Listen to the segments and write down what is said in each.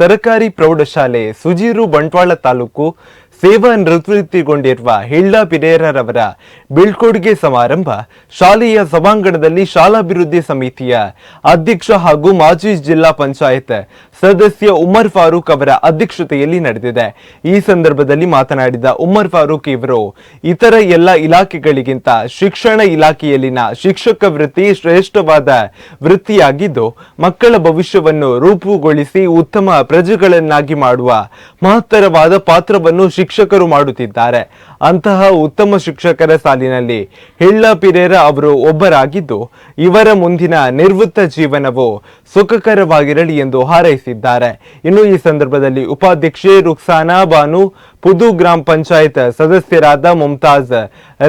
ಸರಕಾರಿ ಪ್ರೌಢಶಾಲೆ ಸುಜೀರು ಬಂಟ್ವಾಳ ತಾಲೂಕು ಸೇವಾ ನಿವೃತ್ತಿಗೊಂಡಿರುವ ಹಿಳ್ಳ ಪಿರೇರರವರ ಬೀಳ್ಕೊಡುಗೆ ಸಮಾರಂಭ ಶಾಲೆಯ ಸಭಾಂಗಣದಲ್ಲಿ ಶಾಲಾಭಿವೃದ್ಧಿ ಸಮಿತಿಯ ಅಧ್ಯಕ್ಷ ಹಾಗೂ ಮಾಜಿ ಜಿಲ್ಲಾ ಪಂಚಾಯತ್ ಸದಸ್ಯ ಉಮರ್ ಫಾರೂಕ್ ಅವರ ಅಧ್ಯಕ್ಷತೆಯಲ್ಲಿ ನಡೆದಿದೆ. ಈ ಸಂದರ್ಭದಲ್ಲಿ ಮಾತನಾಡಿದ ಉಮರ್ ಫಾರೂಕ್ ಇವರು, ಇತರ ಎಲ್ಲ ಇಲಾಖೆಗಳಿಗಿಂತ ಶಿಕ್ಷಣ ಇಲಾಖೆಯಲ್ಲಿನ ಶಿಕ್ಷಕ ವೃತ್ತಿ ಶ್ರೇಷ್ಠವಾದ ವೃತ್ತಿಯಾಗಿದ್ದು, ಮಕ್ಕಳ ಭವಿಷ್ಯವನ್ನು ರೂಪುಗೊಳಿಸಿ ಉತ್ತಮ ಪ್ರಜೆಗಳನ್ನಾಗಿ ಮಾಡುವ ಮಹತ್ತರವಾದ ಪಾತ್ರವನ್ನು ಶಿಕ್ಷಕರು ಮಾಡುತ್ತಿದ್ದಾರೆ. ಅಂತಹ ಉತ್ತಮ ಶಿಕ್ಷಕರ ಸಾಲಿನಲ್ಲಿ ಹಿಳ್ಳ ಪಿರೇರ ಅವರು ಒಬ್ಬರಾಗಿದ್ದು, ಇವರ ಮುಂದಿನ ನಿರ್ವೃತ್ತ ಜೀವನವು ಸುಖಕರವಾಗಿರಲಿ ಎಂದು ಹಾರೈಸಿದ್ದಾರೆ. ಇನ್ನು ಈ ಸಂದರ್ಭದಲ್ಲಿ ಉಪಾಧ್ಯಕ್ಷೆ ರುಕ್ಸಾನಾ ಬಾನು, ಪುದು ಗ್ರಾಮ ಪಂಚಾಯತ್ ಸದಸ್ಯರಾದ ಮುಮ್ತಾಜ್,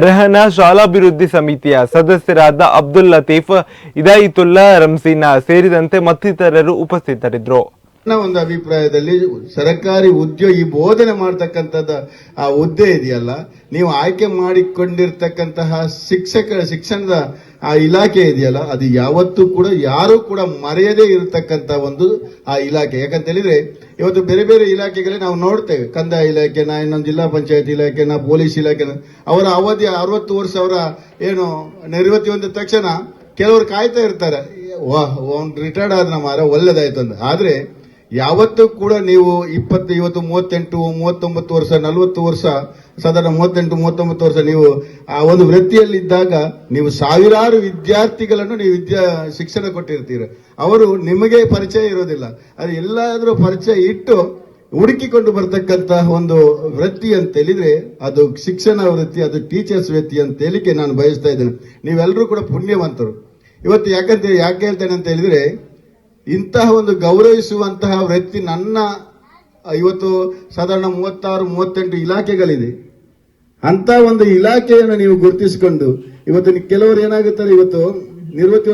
ರೆಹನಾ ಶಾಲಾಭಿವೃದ್ಧಿ ಸಮಿತಿಯ ಸದಸ್ಯರಾದ ಅಬ್ದುಲ್ ಲತೀಫ್ ಇದಾಯಿತುಲ್ಲಾ ರಮ್ಸೀನಾ ಸೇರಿದಂತೆ ಮತ್ತಿತರರು ಉಪಸ್ಥಿತರಿದ್ದರು. ನನ್ನ ಒಂದು ಅಭಿಪ್ರಾಯದಲ್ಲಿ ಸರ್ಕಾರಿ ಉದ್ಯೋಗ ಈ ಬೋಧನೆ ಮಾಡ್ತಕ್ಕಂಥದ್ದು ಆ ಹುದ್ದೆ ಇದೆಯಲ್ಲ, ನೀವು ಆಯ್ಕೆ ಮಾಡಿಕೊಂಡಿರ್ತಕ್ಕಂತಹ ಶಿಕ್ಷಕ, ಶಿಕ್ಷಣದ ಆ ಇಲಾಖೆ ಇದೆಯಲ್ಲ, ಅದು ಯಾವತ್ತೂ ಕೂಡ, ಯಾರು ಕೂಡ ಮರೆಯದೇ ಇರತಕ್ಕಂತ ಒಂದು ಆ ಇಲಾಖೆ. ಯಾಕಂತ ಹೇಳಿದ್ರೆ, ಇವತ್ತು ಬೇರೆ ಬೇರೆ ಇಲಾಖೆಗಳೇ ನಾವು ನೋಡ್ತೇವೆ. ಕಂದಾಯ ಇಲಾಖೆನ ಇನ್ನೊಂದು ಜಿಲ್ಲಾ ಪಂಚಾಯತ್ ಇಲಾಖೆನ ಪೊಲೀಸ್ ಇಲಾಖೆನ ಅವರ ಅವಧಿ ಅರವತ್ತು ವರ್ಷ, ಅವರ ಏನು ನಿವೃತ್ತಿ ಹೊಂದಿದ ತಕ್ಷಣ ಕೆಲವರು ಕಾಯ್ತಾ ಇರ್ತಾರೆ. ರಿಟೈರ್ಡ್ ಆದ ಮಾರ, ಒಳ್ಳೇದಾಯ್ತು ಅಂತ ಆದ್ರೆ ಯಾವತ್ತೂ ಕೂಡ ನೀವು ಇಪ್ಪತ್ತು ಇವತ್ತು ಮೂವತ್ತೆಂಟು, ಮೂವತ್ತೊಂಬತ್ತು ವರ್ಷ, ನಲವತ್ತು ವರ್ಷ ಸಾಧಾರಣ ಮೂವತ್ತೆಂಟು, ಮೂವತ್ತೊಂಬತ್ತು ವರ್ಷ ನೀವು ಆ ಒಂದು ವೃತ್ತಿಯಲ್ಲಿದ್ದಾಗ ನೀವು ಸಾವಿರಾರು ವಿದ್ಯಾರ್ಥಿಗಳನ್ನು ನೀವು ವಿದ್ಯಾ, ಶಿಕ್ಷಣ ಕೊಟ್ಟಿರ್ತೀರ. ಅವರು ನಿಮಗೆ ಪರಿಚಯ ಇರೋದಿಲ್ಲ. ಅದು ಎಲ್ಲಾದರೂ ಪರಿಚಯ ಇಟ್ಟು ಹುಡುಕಿಕೊಂಡು ಬರ್ತಕ್ಕಂತಹ ಒಂದು ವೃತ್ತಿ ಅಂತ ಹೇಳಿದ್ರೆ ಅದು ಶಿಕ್ಷಣ ವೃತ್ತಿ, ಅದು ಟೀಚರ್ಸ್ ವೃತ್ತಿ ಅಂತ ಹೇಳಿಕೆ ನಾನು ಬಯಸ್ತಾ ಇದ್ದೇನೆ. ನೀವೆಲ್ಲರೂ ಕೂಡ ಪುಣ್ಯವಂತರು. ಇವತ್ತು ಯಾಕಂತ, ಯಾಕೆ ಹೇಳ್ತೇನೆ ಅಂತ ಹೇಳಿದ್ರೆ ಇಂತಹ ಒಂದು ಗೌರವಿಸುವಂತಹ ವೃತ್ತಿ ನನ್ನ ಇವತ್ತು ಸಾಧಾರಣ ಮೂವತ್ತಾರು, ಮೂವತ್ತೆಂಟು ಇಲಾಖೆಗಳಿದೆ. ಅಂತ ಒಂದು ಇಲಾಖೆಯನ್ನು ನೀವು ಗುರುತಿಸಿಕೊಂಡು, ಇವತ್ತು ಕೆಲವರು ಏನಾಗುತ್ತಾರೆ, ಇವತ್ತು ನಿವೃತ್ತಿ